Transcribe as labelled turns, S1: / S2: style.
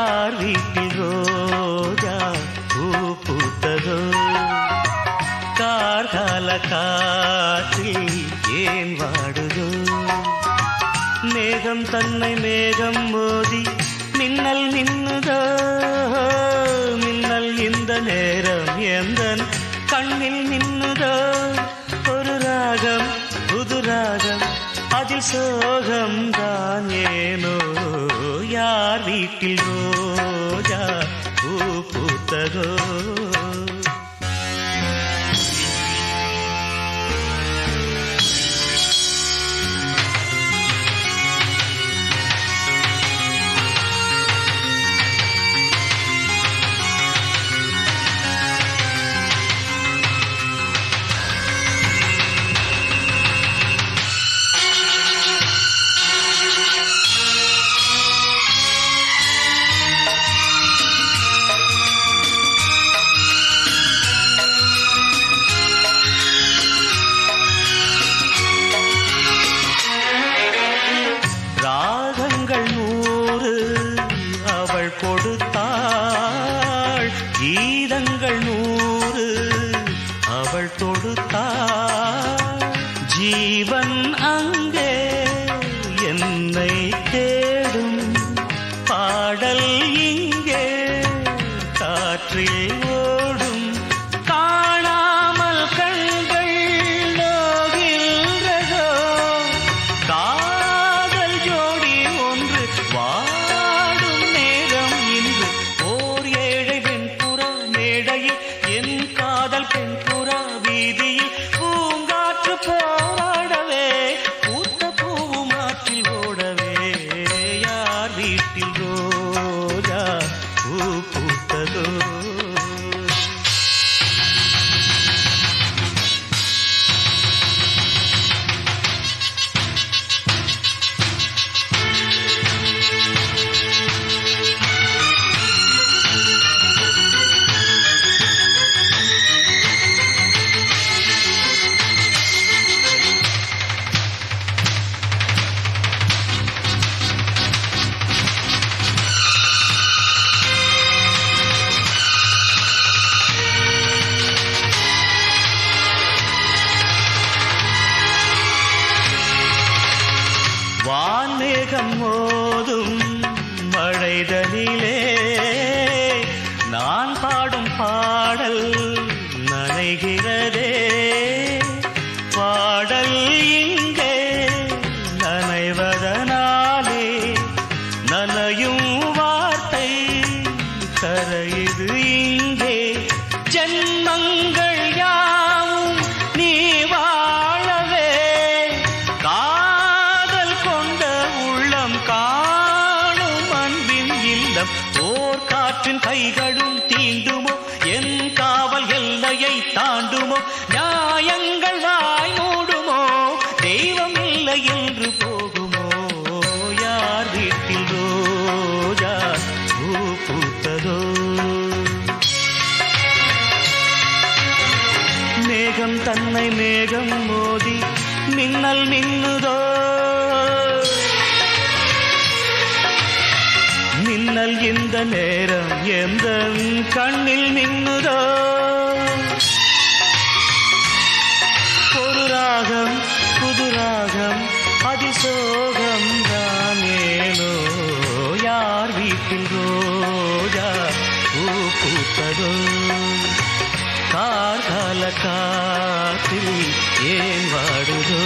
S1: யார் வீட்டில் ரோஜா பூ பூத்ததோ? கார்கால காற்றில் ஏன் வாடுதோ? மேகம் தன்னை மேகம் மோதி மின்னல் மின்னுதோ? மின்னல் இந்த நேரம் எந்த கண்ணில் மின்னுதோ ஒரு ராகம் புது ராகம் அதில் சோகம் தான் ஏனோ? யார் வீட்டில் ஜென்மங்கள் யாவும் நீ வாழவே. காதல் கொண்ட உள்ளம் காணும் அன்பின் இல்லம். ஓர் காற்றின் கைகளும் தீண்டுமோ? என் காவல் எல்லையை தாண்டுமோ? நியாயங்கள் வாய் மூடுமோ? தெய்வம் இல்லை என்று போகுமோ? யார் வீட்டில் ரோஜா பூ பூத்ததோ? மேகம் தன்னை மேகம் மோதி மின்னல் மின்னுதோ? மின்னல் இந்த நேரம் எந்த கண்ணில் மின்னுதோ? ஒரு ராகம் புது ராகம் அதிசோகம். காற்றில் ஏன் வாடுதோ?